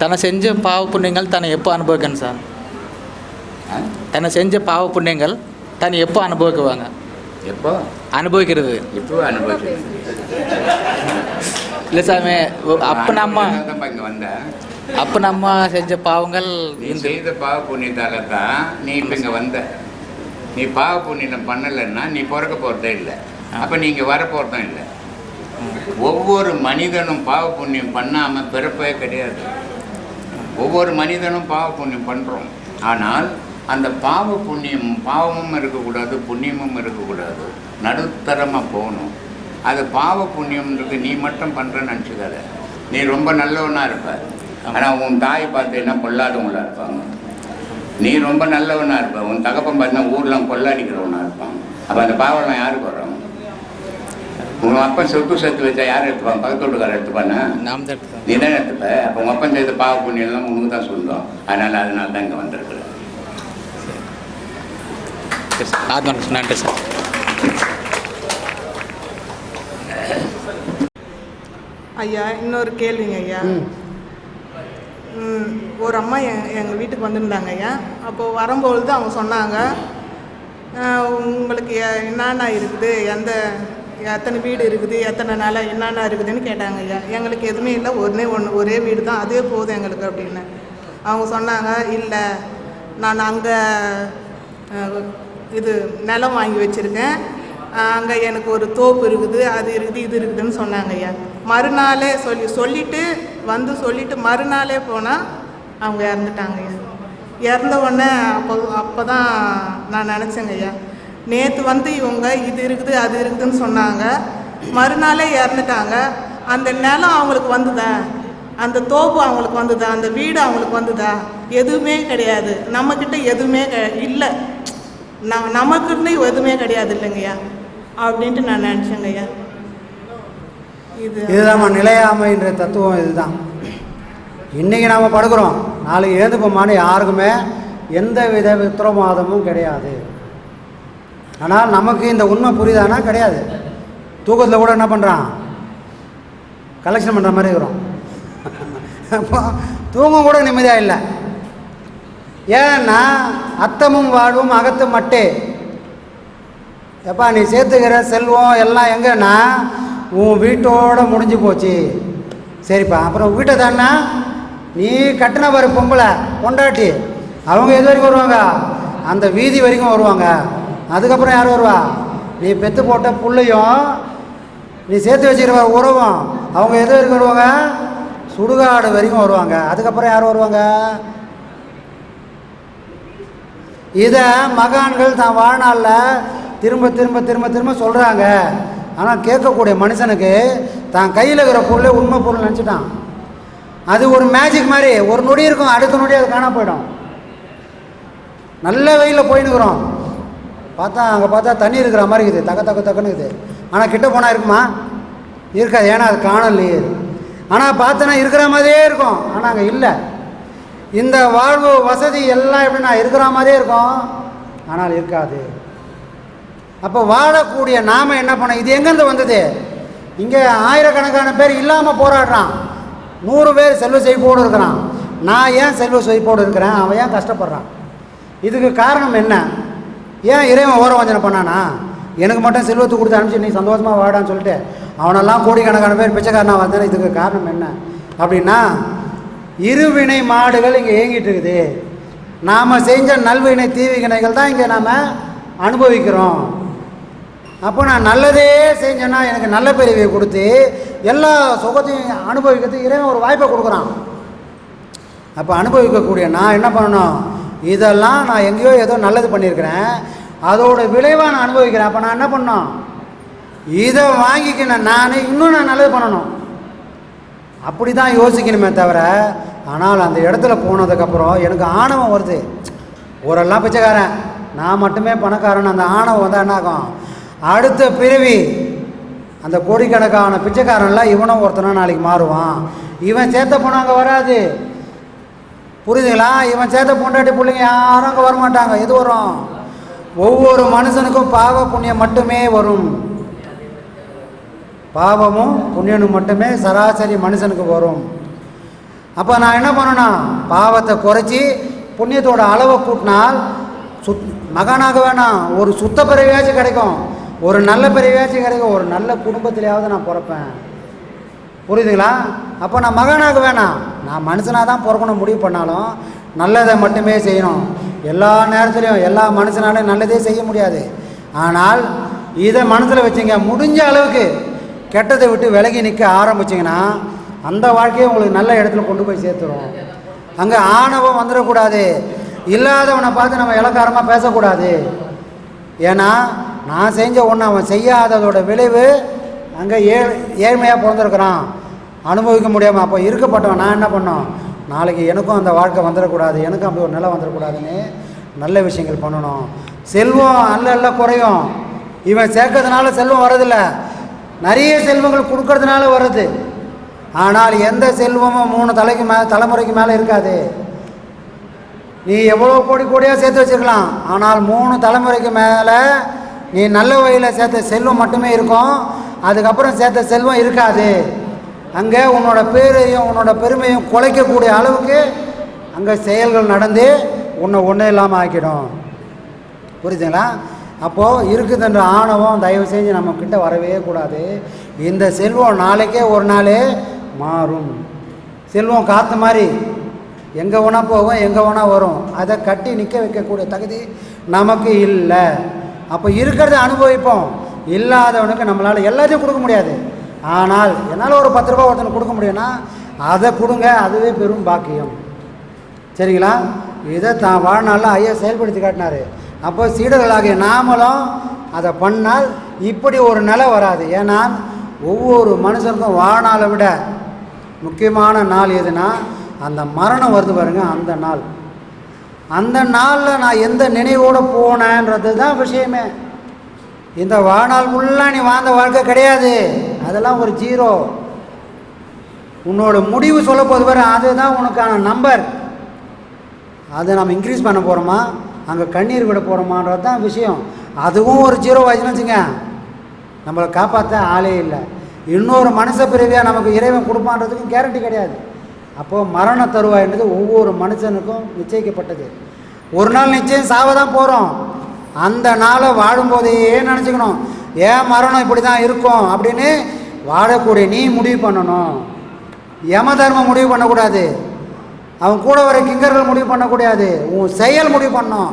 தன்னை செஞ்ச பாவ புண்ணியங்கள் தன்னை எப்போ அனுபவிக்கணும் சார்? தன்னை செஞ்ச பாவ புண்ணியங்கள் தன்னை எப்போ அனுபவிக்குவாங்க? எப்போ? அனுபவிக்கிறது. இப்போ அனுபவிச்சு இல்லை சாமி அப்போ நம்ம இங்கே வந்தேன்? அப்போ நம்ம செஞ்ச பாவங்கள் நீ செய்த பாவ புண்ணியத்தால தான் நீ இப்போ இங்கே வந்த. நீ பாவ புண்ணியம் பண்ணலைன்னா நீ பிறக்க போகிறதே இல்லை. அப்போ நீங்கள் வர போகிறதும் இல்லை. ஒவ்வொரு மனிதனும் பாவ புண்ணியம் பண்ணாமல் பிறப்பே கிடையாது. ஒவ்வொரு மனிதனும் பாவ புண்ணியம் பண்ணுறோம் ஆனால் அந்த பாவ புண்ணியம் பாவமும் இருக்கக்கூடாது புண்ணியமும் இருக்கக்கூடாது. நடுத்தரமாக போகணும். அது பாவ புண்ணியம்ன்றது நீ மட்டும் பண்ணுறேன்னு நினச்சிக்காத. நீ ரொம்ப நல்லவனா இருப்ப. ஆனால் உன் தாய் பார்த்தீங்கன்னா பொல்லாதவங்களா இருப்பாங்க? நீ ரொம்ப நல்லவனா இருப்ப. உன் தகப்பன் பார்த்தீங்கன்னா ஊர்லாம் கொள்ளாடிக்கிறவனா இருப்பான் அப்போ அந்த பாவம்லாம் யாருக்கு வரும்? உன் அப்பா சொத்து சேர்த்து வச்சா யார் எடுத்துப்பான் பக்கத்து வீட்டுக்காரர் எடுத்துப்பானா? நாம் தான். நீ தான் எடுத்துப்ப? அப்போ உங்கள் அப்பன் செய்த பாவ புண்ணியம்லாம் உனக்கு தான் சொந்தம். அதனால் அதனால தான் இங்கே வந்திருக்குறேன். நன்றி சார் ஐயா இன்னொரு கேள்விங்க ஐயா. ஒரு அம்மா எங் எங்கள் வீட்டுக்கு வந்திருந்தாங்க ஐயா. அப்போது வரும்பொழுது அவங்க சொன்னாங்க "அஹ், உங்களுக்கு என்னென்ன இருக்குது? எந்த எத்தனை வீடு இருக்குது எத்தனை நாளாக என்னென்ன இருக்குதுன்னு கேட்டாங்க ஐயா. எங்களுக்கு எதுவுமே இல்லை ஒன்றே ஒன்று ஒரே வீடு தான் அதே போதும் எங்களுக்கு அப்படின்னு. அவங்க சொன்னாங்க இல்லை நான் அங்கே இது நிலம் வாங்கி வச்சுருக்கேன். அங்கே எனக்கு ஒரு தோப்பு இருக்குது அது இருக்குது இது இருக்குதுன்னு சொன்னாங்க ஐயா. மறுநாளே சொல்லி சொல்லிவிட்டு வந்து சொல்லிவிட்டு மறுநாளே போனால் அவங்க இறந்துட்டாங்க ஐயா. இறந்த உடனே அப்போ அப்போ தான் நான் நினச்சேங்க ஐயா. நேற்று வந்து இவங்க இது இருக்குது அது இருக்குதுன்னு சொன்னாங்க. மறுநாளே இறந்துட்டாங்க. அந்த நிலம் அவங்களுக்கு வந்துதா? அந்த தோப்பு அவங்களுக்கு வந்துதா? அந்த வீடு அவங்களுக்கு வந்துதா? எதுவுமே கிடையாது. நம்மக்கிட்ட எதுவுமே க- இல்லை. ந நமக்குன்னு எதுவுமே கிடையாது இல்லைங்கய்யா. அப்படின்ட்டு நான் நினச்சேங்கய்யா. இது இதுதான் நிலையாமைன்ற தத்துவம் இதுதான். இன்றைக்கி நாம் படுக்கிறோம். நாளைக்கு ஏந்துப்போமான்னு யாருக்குமே எந்த வித உத்தரவாதமும் கிடையாது. ஆனால் நமக்கு இந்த உண்மை புரியுதானா? கிடையாது. தூக்கத்தில் கூட என்ன பண்ணுறான் கலெக்ஷன் பண்ணுற மாதிரி இருக்கிறோம். அப்போ தூங்கம் கூட நிம்மதியாக இல்லை. ஏன்னா அத்தமும் வாழ்வும் அகத்து மட்டே. எப்பா நீ சேர்த்துக்கிற செல்வம் எல்லாம் எங்கன்னா உன் வீட்டோட முடிஞ்சு போச்சு. சரிப்பா அப்புறம் வீட்டை தானே நீ கட்டின பாரு பொம்பளை பொண்டாட்டி. அவங்க எது வரைக்கும் வருவாங்க? அந்த வீதி வரைக்கும் வருவாங்க. அதுக்கப்புறம் யார் வருவா? நீ பெற்று போட்ட புள்ளையும் நீ சேர்த்து வச்சுக்கிற உறவும் அவங்க எது வரைக்கும் வருவாங்க? சுடுகாடு வரைக்கும் வருவாங்க. அதுக்கப்புறம் யார் வருவாங்க? இதை மகான்கள் தான் வாழ்நாளில் திரும்ப திரும்ப திரும்ப திரும்ப சொல்கிறாங்க ஆனால் கேட்கக்கூடிய மனுஷனுக்கு தான் கையில் இருக்கிற பொருளே உண்மை பொருள் நினச்சிட்டான். அது ஒரு மேஜிக் மாதிரி. ஒரு நொடி இருக்கும் அடுத்த நொடி அது காணா போயிடும். நல்ல வெயிலில் போயின்னுக்குறோம் பார்த்தா அங்கே பார்த்தா தண்ணி இருக்கிற மாதிரி இருக்குது. தக்க தக்க தக்கன்னு இருக்குது. ஆனால் கிட்ட போனால் இருக்குமா? இருக்காது. ஏன்னா அது காணலையே ஆனால் பார்த்தோன்னா இருக்கிற மாதிரியே இருக்கும். ஆனால் அங்கே இல்லை. இந்த வாழ்வு வசதி எல்லாம் எப்படின்னா இருக்கிற மாதிரியே இருக்கும். ஆனால் இருக்காது. அப்போ வாழக்கூடிய நாம் என்ன பண்ணோம் இது எங்கேருந்து வந்தது? இங்கே ஆயிரக்கணக்கான பேர் இல்லாமல் போராடுறான். நூறு பேர் செல்வ செழிப்போடு இருக்கிறான். நான் ஏன் செல்வ செழிப்போடு இருக்கிறேன்? அவன் ஏன் கஷ்டப்படுறான்? இதுக்கு காரணம் என்ன? ஏன் இறைவன் ஓர வஞ்சனை பண்ணானா? எனக்கு மட்டும் செல்வத்தை கொடுத்து அனுப்பிச்சு நீ சந்தோஷமாக வாடான்னு சொல்லிட்டு அவனெல்லாம் கோடிக்கணக்கான பேர் பிச்சைக்காரனாக வந்தேன் இதுக்கு காரணம் என்ன? அப்படின்னா இருவினை மாடுகள் இங்கே இயங்கிட்டு இருக்குது. நாம் செஞ்ச நல்வினை தீவினைகள் தான் இங்கே நாம் அனுபவிக்கிறோம். அப்போ நான் நல்லதே செஞ்சேன்னா எனக்கு நல்ல பிரிவை கொடுத்து எல்லா சுகத்தையும் அனுபவிக்கிறதுக்கு இறைவன் ஒரு வாய்ப்பை கொடுக்குறான். அப்போ அனுபவிக்கக்கூடிய நான் என்ன பண்ணணும்? இதெல்லாம் நான் எங்கேயோ ஏதோ நல்லது பண்ணியிருக்கிறேன். அதோட விளைவாக நான் அனுபவிக்கிறேன். அப்போ நான் என்ன பண்ணோம் இதை வாங்கிக்கினேன் நான் இன்னும் நான் நல்லது பண்ணணும். அப்படி தான் யோசிக்கணுமே தவிர ஆனால் அந்த இடத்துல போனதுக்கப்புறம் எனக்கு ஆணவம் வருது. ஓரெல்லாம் பிச்சைக்காரன். நான் மட்டுமே பணக்காரன். அந்த ஆணவம் வந்தால் என்ன ஆகும்? அடுத்த பிறவி அந்த கோடிக்கணக்கான பிச்சைக்காரன்லாம் இவனும் ஒருத்தனும் நாளைக்கு மாறுவான். இவன் சேர்த்த பணம் அங்கே வராது. புரியுதுங்களா? இவன் சேர்த்த பொண்டாட்டி பிள்ளைங்க யாரும் அங்கே வரமாட்டாங்க. எது வரும்? ஒவ்வொரு மனுஷனுக்கும் பாவ புண்ணியம் மட்டுமே வரும். பாவமும் புண்ணியனும் மட்டுமே சராசரி மனுஷனுக்கு வரும். அப்போ நான் என்ன பண்ணனா பாவத்தை குறைச்சி புண்ணியத்தோட அளவை கூட்டினால் சுத் மகானாக வேணாம். ஒரு சுத்த பிறவியாச்சும் கிடைக்கும். ஒரு நல்ல பிறவியாச்சும் கிடைக்கும். ஒரு நல்ல குடும்பத்திலேயாவது நான் பிறப்பேன். புரியுதுங்களா? அப்போ நான் மகனாக வேணாம். நான் மனுஷனாக தான் பிறக்கணும் முடிவு பண்ணாலும் நல்லதை மட்டுமே செய்யணும். எல்லா நேரத்துலையும் எல்லா மனுஷனாலையும் நல்லதே செய்ய முடியாது. ஆனால் இதை மனசில் வச்சுங்க. முடிஞ்ச அளவுக்கு கெட்டதை விட்டு விலகி நிற்க ஆரம்பிச்சிங்கன்னா அந்த வாழ்க்கையை உங்களுக்கு நல்ல இடத்துல கொண்டு போய் சேர்த்துரும். அங்கே ஆணவம் வந்துடக்கூடாது. இல்லாதவனை பார்த்து நம்ம இலக்காரமாக பேசக்கூடாது. ஏன்னா நான் செஞ்ச ஒன்று அவன் செய்யாததோட விளைவு அங்கே ஏ ஏழ்மையாக பிறந்திருக்கிறான் அனுபவிக்க முடியாமல் அப்போ இருக்கப்பட்டவன் நான் என்ன பண்ணோம்? நாளைக்கு எனக்கும் அந்த வாழ்க்கை வந்துடக்கூடாது எனக்கும் அப்படி ஒரு நிலை வந்துடக்கூடாதுன்னு நல்ல விஷயங்கள் பண்ணணும். செல்வம் அல்ல அல்ல குறையும். இவன் சேர்க்கறதுனால செல்வம் வரதில்ல நிறைய செல்வங்கள் கொடுக்கறதுனால வருது. ஆனால் எந்த செல்வமும் மூணு தலைக்கு மே தலைமுறைக்கு மேலே இருக்காது. நீ எவ்வளோ கோடி கோடியாக சேர்த்து வச்சிருக்கலாம். ஆனால் மூணு தலைமுறைக்கு மேலே நீ நல்ல வழியில் சேர்த்த செல்வம் மட்டுமே இருக்கும். அதுக்கப்புறம் சேர்த்த செல்வம் இருக்காது. அங்கே உன்னோட பேரையும் உன்னோட பெருமையும் குலைக்கக்கூடிய அளவுக்கு அங்கே செயல்கள் நடந்து உன்னை ஒன்றும் இல்லாமல் ஆக்கிடும். புரியுதுங்களா? அப்போது இருக்குதுன்ற ஆணவம் தயவு செஞ்சு நம்ம வரவே கூடாது. இந்த செல்வம் நாளைக்கே ஒரு நாள் மாறும். செல்வம் காற்று மாதிரி எங்கே வேணால் போகும் எங்கே வேணால் வரும். அதை கட்டி நிற்க வைக்கக்கூடிய தகுதி நமக்கு இல்லை. அப்போ இருக்கிறத அனுபவிப்போம். இல்லாதவனுக்கு நம்மளால் எல்லாத்தையும் கொடுக்க முடியாது. ஆனால் என்னால் ஒரு பத்து ரூபா ஒருத்தனுக்கு கொடுக்க முடியும்னா அதை கொடுங்க அதுவே பெரும் பாக்கியம். சரிங்களா? இதை தான் வாழ்நாளில் ஐயா செயல்படுத்தி காட்டினார். அப்போ சீடர்களாகிய நாமளும் அதை பண்ணால் இப்படி ஒரு நிலை வராது. ஏன்னா ஒவ்வொரு மனுஷனுக்கும் வாழ்நாளை விட முக்கியமான நாள் எதுனா அந்த மரணம் வருது பாருங்க அந்த நாள். அந்த நாளில் நான் எந்த நினைவோடு போனேன்றது தான் விஷயமே. இந்த வாழ்நாள் ஃபுல்லாக நீ வாழ்ந்த வாழ்க்கை கிடையாது. அதெல்லாம் ஒரு ஜீரோ உன்னோட முடிவு சொல்ல போது வர அதுதான் உனக்கான நம்பர் அதை நம்ம இன்க்ரீஸ் பண்ண போகிறோமா அங்கே கண்ணீர் விட போகிறோமான்றது தான் விஷயம். அதுவும் ஒரு ஜீரோ ஆச்சுன்னு வச்சுங்க நம்மளை காப்பாற்ற ஆளே இல்லை. இன்னொரு மனுஷ பிரிவியாக நமக்கு இறைவன் கொடுப்பான்றதுக்கும் கேரண்டி கிடையாது. அப்போது மரண தருவாயின்றது ஒவ்வொரு மனுஷனுக்கும் நிச்சயிக்கப்பட்டது. ஒரு நாள் நிச்சயம் சாவ தான் போகிறோம் அந்த நாளை வாழும்போதையே நினச்சிக்கணும். ஏன் மரணம் இப்படி தான் இருக்கும் அப்படின்னு வாழக்கூடிய நீ முடிவு பண்ணணும். யம தர்மம் முடிவு பண்ணக்கூடாது. அவன் கூட வர கிங்கர்கள் முடிவு பண்ணக்கூடாது. உன் செயல் முடிவு பண்ணணும்.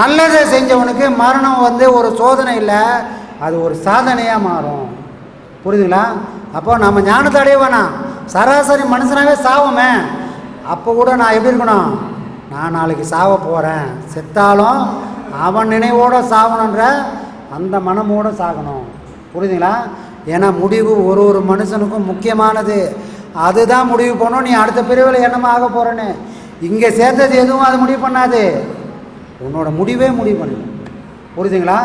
நல்லதை செஞ்சவனுக்கு மரணம் வந்து ஒரு சோதனை இல்லை அது ஒரு சாதனையாக மாறும். புரியுதுங்களா? அப்போ நம்ம ஞானத்தை அடைய வேணாம். சராசரி மனுஷனாகவே சாவமே. அப்போ கூட நான் எப்படி இருக்கணும்? நான் நாளைக்கு சாவ போகிறேன் செத்தாலும் அவன் நினைவோடு சாகணுன்ற அந்த மனமோடு சாகணும். புரியுதுங்களா? ஏன்னா முடிவு ஒரு ஒரு மனுஷனுக்கும் முக்கியமானது. அதுதான் முடிவு பண்ணும் நீ அடுத்த பிரிவில் என்னமா ஆக போகிறேன்னு இங்கே சேர்த்தது எதுவும் அது முடிவு பண்ணாது. உன்னோட முடிவே முடிவு பண்ணணும். புரியுதுங்களா?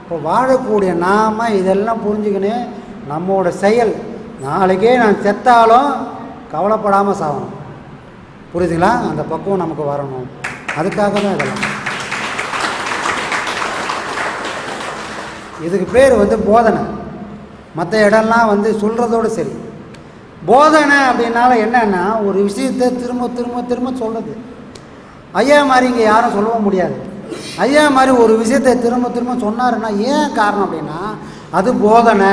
இப்போ வாழக்கூடிய நாம இதெல்லாம் புரிஞ்சுக்கின்னு நம்மோட செயல் நாளைக்கே நான் செத்தாலும் கவலைப்படாமல் சாகணும். புரியுதுங்களா? அந்த பக்குவம் நமக்கு வரணும். அதுக்காக தான் இதெல்லாம். இதுக்கு பேர் வந்து போதனை. மற்ற இடம்லாம் வந்து சொல்கிறதோடு சரி. போதனை அப்படின்னால என்னென்னா ஒரு விஷயத்தை திரும்ப திரும்ப திரும்ப சொல்கிறது ஐயா மாதிரி இங்கே யாரும் சொல்லவும் முடியாது. ஐயா மாதிரி ஒரு விஷயத்தை திரும்ப திரும்ப சொன்னாருன்னா ஏன் காரணம் அப்படின்னா அது போதனை.